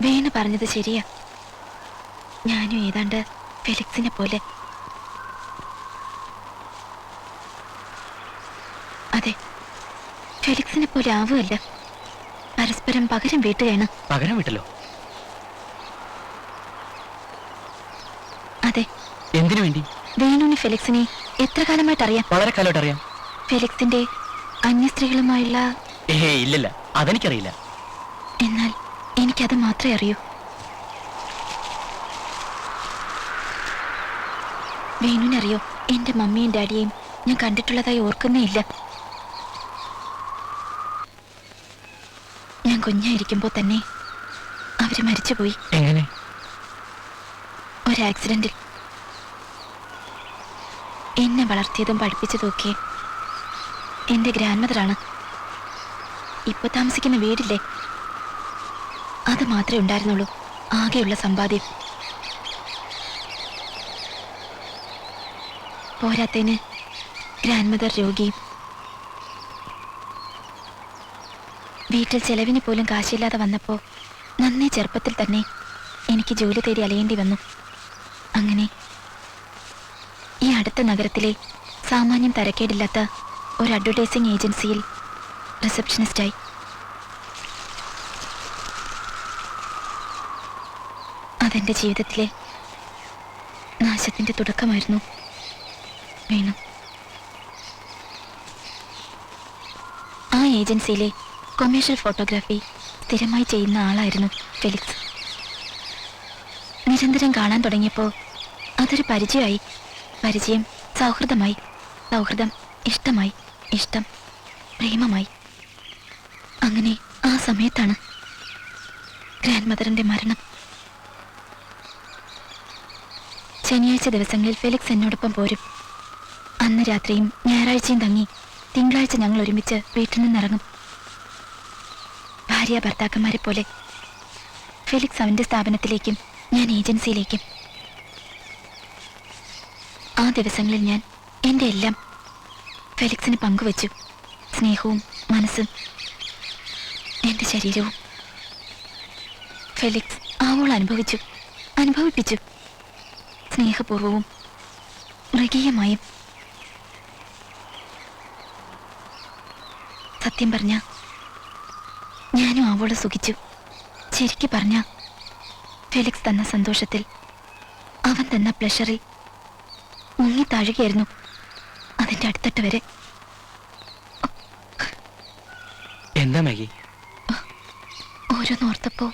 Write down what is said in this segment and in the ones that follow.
വേണു പറഞ്ഞത് ശരിയാ. ഞാനും ഏതാണ്ട് ഫെലിക്സിനെ പോലെ. അതെ ഫെലിക്സിനെ പോലെ ആവുമല്ല പരസ്പരം പകരം വീട്ടുകയാണ്. പകരം വീട്ടല്ലോ അതെ. എന്തിനു വേണ്ടി? വേണുവിന് ഫെലിക്സിനെ എത്ര കാലമായിട്ട് അറിയാം? വളരെ കാലമായിട്ട് അറിയാം. ഫെലിക്സിന്റെ അന്യ സ്ത്രീകളുമായുള്ള ഏഹേ ഇല്ലല്ല. അതെനിക്കറിയില്ല. എനിക്കത് മാത്രമേ അറിയൂ. വേണുവിനറിയോ എന്റെ മമ്മിയും ഡാഡിയെയും ഞാൻ കണ്ടിട്ടുള്ളതായി ഓർക്കുന്നേ ഇല്ല. ഞാൻ കുഞ്ഞായിരിക്കുമ്പോൾ തന്നെ അവർ മരിച്ചുപോയി. എങ്ങനെ? ഒരു ആക്സിഡന്റിൽ എന്നെ വളർത്തിയതും പഠിപ്പിച്ചതുമൊക്കെ എന്റെ ഗ്രാൻഡ് മദറാണ് ഇപ്പൊ താമസിക്കുന്ന വീടില്ലേ? അത് മാത്രമേ ഉണ്ടായിരുന്നുള്ളൂ. ആകെയുള്ള സമ്പാദ്യം. പോരാത്തേന് ഗ്രാൻഡ് മദർ രോഗിയും വീട്ടിൽ ചെലവിന് പോലും കാശില്ലാതെ വന്നപ്പോൾ നന്നേ ചെറുപ്പത്തിൽ തന്നെ എനിക്ക് ജോലി തേടി അലയേണ്ടി വന്നു. അങ്ങനെ ഈ അടുത്ത നഗരത്തിലെ സാമാന്യം തരക്കേടില്ലാത്ത ഒരു അഡ്വർടൈസിംഗ് ഏജൻസിയിൽ റിസപ്ഷനിസ്റ്റായി അതെന്റെ ജീവിതത്തിലെ നാശത്തിന്റെ തുടക്കമായിരുന്നു. വേണു. ആ ഏജൻസിയിലെ കൊമേഴ്ഷ്യൽ ഫോട്ടോഗ്രാഫി സ്ഥിരമായി ചെയ്യുന്ന ആളായിരുന്നു ഫെലിക്സ്. നിരന്തരം കാണാൻ തുടങ്ങിയപ്പോൾ അതൊരു പരിചയമായി. പരിചയം സൗഹൃദമായി. സൗഹൃദം ഇഷ്ടമായി. ഇഷ്ടം പ്രേമമായി. അങ്ങനെ ആ സമയത്താണ് ഗ്രാൻഡ് മദറിന്റെ മരണം. ശനിയാഴ്ച ദിവസങ്ങളിൽ ഫെലിക്സ് എന്നോടൊപ്പം പോരും. അന്ന് രാത്രിയും ഞായറാഴ്ചയും തങ്ങി തിങ്കളാഴ്ച ഞങ്ങൾ ഒരുമിച്ച് വീട്ടിൽ നിന്നിറങ്ങും. ഭാര്യ ഭർത്താക്കന്മാരെ പോലെ ഫെലിക്സ് അവന്റെ സ്ഥാപനത്തിലേക്കും ഞാൻ ഏജൻസിയിലേക്കും. ആ ദിവസങ്ങളിൽ ഞാൻ എന്റെ എല്ലാം ഫെലിക്സിന് പങ്കുവച്ചു. സ്നേഹവും മനസ്സും എന്റെ ശരീരവും. ഫെലിക്സ് ആവോൾ അനുഭവിച്ചു അനുഭവിപ്പിച്ചു. സ്നേഹപൂർവവും മൃഗീയമായും. സത്യം പറഞ്ഞ ഞാനും അവളെ സുഖിച്ചു. ശരിക്കു പറഞ്ഞ ഫെലിക്സ് തന്ന സന്തോഷത്തിൽ അവൻ തന്ന പ്ലഷറിൽ മുങ്ങി താഴുകയായിരുന്നു അതിന്റെ അടുത്തട്ട് വരെ. എന്താ മാഗി? ഓരോന്നോർത്തപ്പോ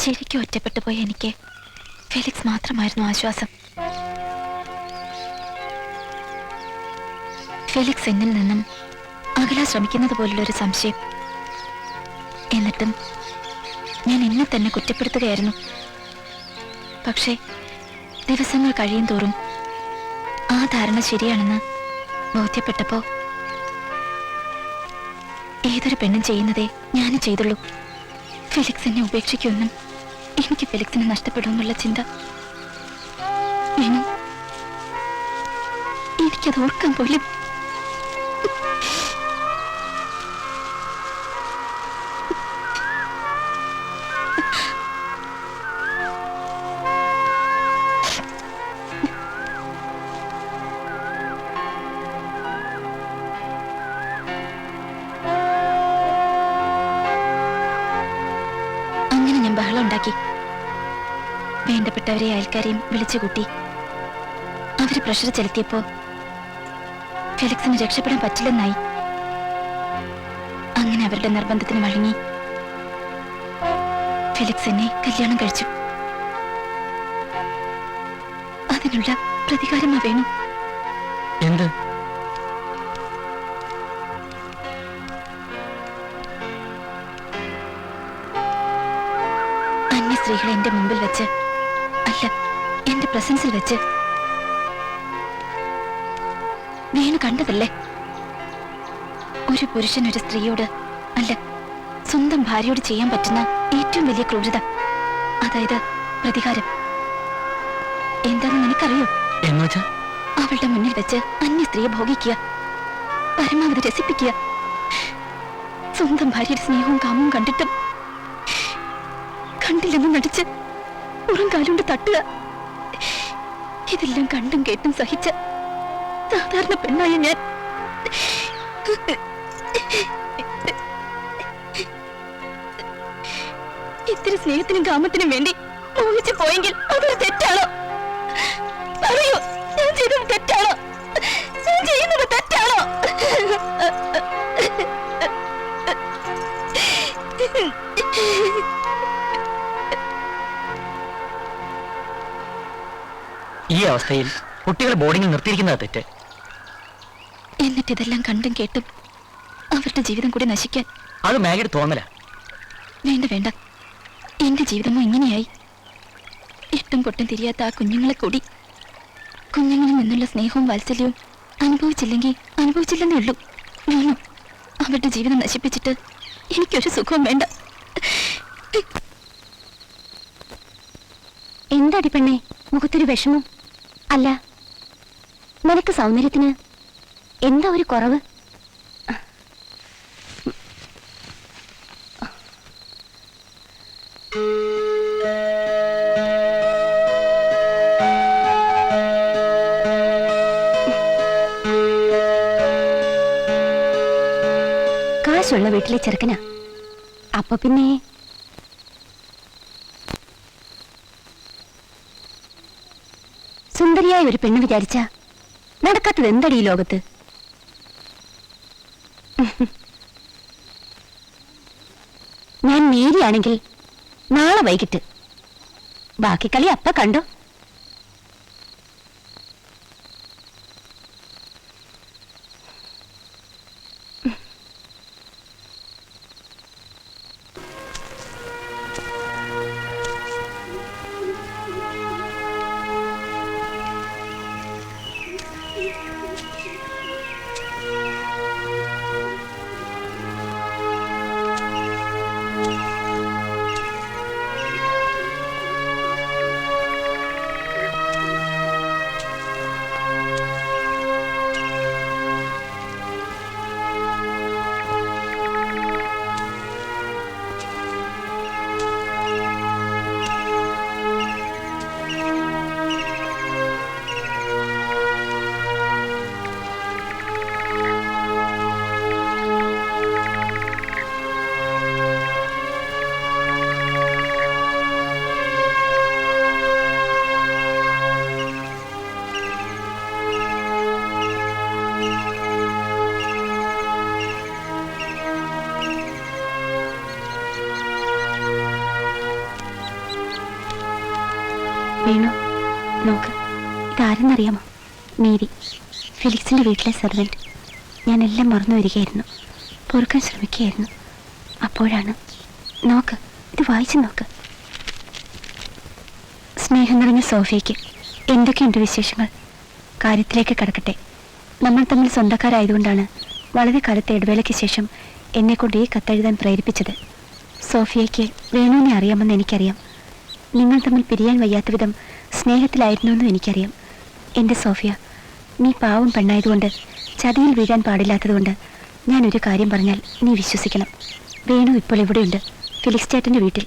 ശരിക്കും ഒറ്റപ്പെട്ടു പോയി എനിക്ക്. ഫെലിക്സ് മാത്രമായിരുന്നു ആശ്വാസം. ഫെലിക്സ് എന്നിൽ നിന്നും അകല ശ്രമിക്കുന്നത് പോലുള്ള ഒരു സംശയം. എന്നിട്ടും ഞാൻ എന്നെ തന്നെ കുറ്റപ്പെടുത്തുകയായിരുന്നു. പക്ഷേ ദിവസങ്ങൾ കഴിയും തോറും ആ ധാരണ ശരിയാണെന്ന് ബോധ്യപ്പെട്ടപ്പോ ഏതൊരു പെണ്ണും ചെയ്യുന്നതേ ഞാനും ചെയ്തുള്ളൂ. ഫിലിക്സ് എന്നെ ഉപേക്ഷിക്കുമെന്നും എനിക്ക് ഫെലിക്സിനെ നഷ്ടപ്പെടുമെന്നുള്ള ചിന്ത. എനിക്കത് ഓർക്കാൻ പോലും വേണ്ടപ്പെട്ടവരെ അയൽക്കാരെയും വിളിച്ചുകൂട്ടി അവർ പ്രഷർ ചെലുത്തിയപ്പോ ഫെലിക്സിന് രക്ഷപ്പെടാൻ പറ്റില്ലെന്നായി. അങ്ങനെ അവരുടെ നിർബന്ധത്തിന് വഴങ്ങി ഫെലിക്സ് എന്നെ കല്യാണം കഴിച്ചു. അതിനുള്ള പ്രതികാരമാ അവേണു എന്ത്? അന്യ സ്ത്രീകളെ എന്റെ മുമ്പിൽ വെച്ച് അല്ല എന്റെ പ്രസൻസിൽ വെച്ച്. വേണു കണ്ടതല്ലേ? ഒരു പുരുഷൻ ഒരു സ്ത്രീയോട് അല്ല സ്വന്തം ഭാര്യയോട് ചെയ്യാൻ പറ്റുന്ന ഏറ്റവും വലിയ ക്രൂരത. അതായത് പ്രതികാരം. എന്താണെന്ന് നിനക്കറിയോ? അവളുടെ മുന്നിൽ വെച്ച് അന്യ സ്ത്രീയെ ഭോഗിക്കുക പരമാവധി രസിപ്പിക്കുക. സ്വന്തം ഭാര്യയുടെ സ്നേഹവും കാമവും കണ്ടിട്ടും കണ്ടില്ലെന്ന് നടിച്ച് പുറം കാലുകൊണ്ട് തട്ടുക. ഇതെല്ലാം കണ്ടും കേട്ടും സഹിച്ച സാധാരണ പെണ്ണായ ഞാൻ. ഇത്തിരി സ്നേഹത്തിനും കാമത്തിനും വേണ്ടി മോഹിച്ചു പോയെങ്കിൽ അതൊരു തെറ്റാണോ? പറയൂ ഞാൻ ചെയ്തത് തെറ്റാണോ? ഈ അവസ്ഥയിൽ കുട്ടികളെ ബോർഡിങ്ങിൽ നിർത്തിയിരിക്കുന്നത് തെറ്റ്. എന്നിട്ട് ഇതെല്ലാം കണ്ടും കേട്ടും അവരുടെ ജീവിതം കൂടി നശിക്കാൻ അത് മാഗിയുടെ തോന്നല. വേണ്ട വേണ്ട. എന്റെ ജീവിതമോ ഇങ്ങനെയായി. ഇട്ടും പൊട്ടും തിരിയാത്ത ആ കുഞ്ഞുങ്ങളെ കൂടി. കുഞ്ഞുങ്ങളിൽ നിന്നുള്ള സ്നേഹവും വാത്സല്യവും അനുഭവിച്ചില്ലെങ്കിൽ അനുഭവിച്ചില്ലെന്നേ ഉള്ളൂ. വേണു? അവരുടെ ജീവിതം നശിപ്പിച്ചിട്ട് എനിക്കൊരു സുഖവും വേണ്ട. എന്താടി പെണ്ണേ? മുഖത്തൊരു വിഷമം. അല്ല നിനക്ക് സൗന്ദര്യത്തിന് എന്താ ഒരു കുറവ്? കാശുള്ള വീട്ടിലെ ചെറുക്കനാ. അപ്പൊ പിന്നെ സുന്ദരിയായ ഒരു പെണ്ണ് വിചാരിച്ച നടക്കാത്തത് എന്തടി ഈ ലോകത്ത്? ഞാൻ നേരിയാണെങ്കിൽ നാളെ വൈകിട്ട്. ബാക്കി കളി അപ്പ കണ്ടോ? ഇതാരെന്നറിയാമോ മേരി ഫിലിക്സിന്റെ വീട്ടിലെ സെർവന്റ് ഞാൻ എല്ലാം മറന്നു വരികയായിരുന്നു. പൊറുക്കാൻ ശ്രമിക്കുകയായിരുന്നു. അപ്പോഴാണ് നോക്ക് ഇത് വായിച്ചു നോക്ക്. സ്നേഹം നിറഞ്ഞ സോഫിയയ്ക്ക് എന്തൊക്കെയുണ്ട് വിശേഷങ്ങൾ? കാര്യത്തിലേക്ക് കടക്കട്ടെ. നമ്മൾ തമ്മിൽ സ്വന്തക്കാരായതുകൊണ്ടാണ് വളരെ കാലത്തെ ഇടവേളയ്ക്ക് ശേഷം എന്നെക്കൊണ്ട് ഈ കത്തെഴുതാൻ പ്രേരിപ്പിച്ചത്. സോഫിയയ്ക്ക് വേണുവിനെ അറിയാമെന്ന് എനിക്കറിയാം. നിങ്ങൾ തമ്മിൽ പിരിയാൻ വയ്യാത്ത വിധം സ്നേഹത്തിലായിരുന്നുവെന്നും എനിക്കറിയാം. എന്റെ സോഫിയ നീ പാവം പെണ്ണായതുകൊണ്ട് ചതിയിൽ വീഴാൻ പാടില്ലാത്തതുകൊണ്ട് ഞാൻ ഒരു കാര്യം പറഞ്ഞാൽ നീ വിശ്വസിക്കണം. വേണു ഇപ്പോൾ ഇവിടെയുണ്ട് ചേട്ടന്റെ വീട്ടിൽ.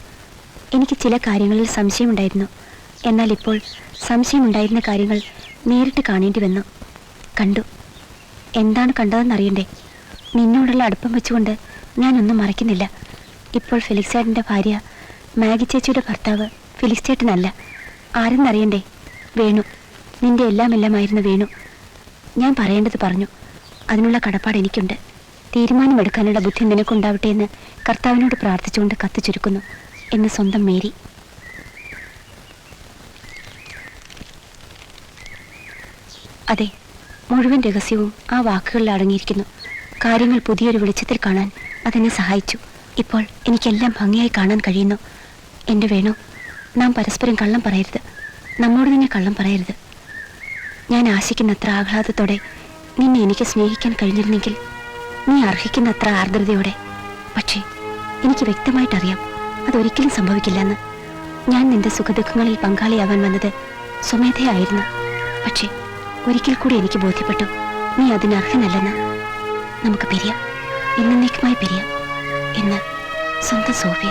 എനിക്ക് ചില കാര്യങ്ങളിൽ സംശയമുണ്ടായിരുന്നു. എന്നാൽ ഇപ്പോൾ സംശയമുണ്ടായിരുന്ന കാര്യങ്ങൾ നേരിട്ട് കാണേണ്ടി വന്നു കണ്ടു. എന്താണ് കണ്ടതെന്നറിയണ്ടേ? നിന്നോടുള്ള അടുപ്പം വെച്ചുകൊണ്ട് ഞാനൊന്നും മറയ്ക്കുന്നില്ല. ഇപ്പോൾ ഫിലിക്സ് ഭാര്യ മാഗി ചേച്ചിയുടെ ഭർത്താവ് ഫിലിക്സ് ആരെന്നറിയണ്ടേ? വേണു. നിന്റെ എല്ലാം എല്ലാമായിരുന്നു വേണു. ഞാൻ പറയേണ്ടത് പറഞ്ഞു. അതിനുള്ള കടപ്പാട് എനിക്കുണ്ട്. തീരുമാനമെടുക്കാനുള്ള ബുദ്ധി നിനക്കുണ്ടാവട്ടെ എന്ന് കർത്താവിനോട് പ്രാർത്ഥിച്ചുകൊണ്ട് കത്ത് ചുരുക്കുന്നു എന്ന് സ്വന്തം മേരി. അതെ മുഴുവൻ രഹസ്യവും ആ വാക്കുകളിൽ അടങ്ങിയിരിക്കുന്നു. കാര്യങ്ങൾ പുതിയൊരു വെളിച്ചത്തിൽ കാണാൻ അതെന്നെ സഹായിച്ചു. ഇപ്പോൾ എനിക്കെല്ലാം ഭംഗിയായി കാണാൻ കഴിയുന്നു. എന്റെ വേണു നാം പരസ്പരം കള്ളം പറയരുത്. നമ്മോട് തന്നെ കള്ളം പറയരുത്. ഞാൻ ആശിക്കുന്നത്ര ആഹ്ലാദത്തോടെ നിന്നെ എനിക്ക് സ്നേഹിക്കാൻ കഴിഞ്ഞിരുന്നെങ്കിൽ നീ അർഹിക്കുന്നത്ര ആർദ്രതയോടെ. പക്ഷേ എനിക്ക് വ്യക്തമായിട്ടറിയാം അതൊരിക്കലും സംഭവിക്കില്ലെന്ന്. ഞാൻ നിന്റെ സുഖദുഃഖങ്ങളിൽ പങ്കാളിയാവാൻ വന്നത് സ്വമേധയായിരുന്നു. പക്ഷേ ഒരിക്കൽ കൂടി എനിക്ക് ബോധ്യപ്പെട്ടു നീ അതിന് അർഹനല്ലെന്ന്. നമുക്ക് പിരിയാം. എന്നേക്കുമായി പിരിയാം. എന്ന് സ്വന്തം സോഫിയ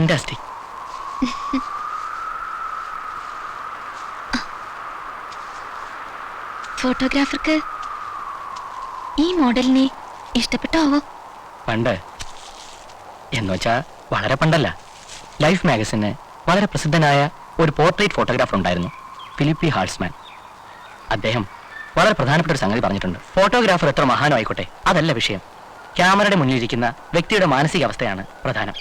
ഫാന്റാസ്റ്റിക് ഫോട്ടോഗ്രാഫർക്ക് ഈ മോഡലിനെ ഇഷ്ടപ്പെട്ടാവോ? പണ്ട്. എന്നുവെച്ചാ വളരെ പണ്ടല്ല. ലൈഫ് മാഗസിന് വളരെ പ്രസിദ്ധനായ ഒരു പോർട്രേറ്റ് ഫോട്ടോഗ്രാഫർ ഉണ്ടായിരുന്നു. Philippe Halsman. അദ്ദേഹം വളരെ പ്രധാനപ്പെട്ട ഒരു സംഗതി പറഞ്ഞിട്ടുണ്ട്. ഫോട്ടോഗ്രാഫർ എത്ര മഹാനോ ആയിക്കോട്ടെ അതല്ല വിഷയം. ക്യാമറയുടെ മുന്നിലിരിക്കുന്ന വ്യക്തിയുടെ മാനസികാവസ്ഥയാണ് പ്രധാനം.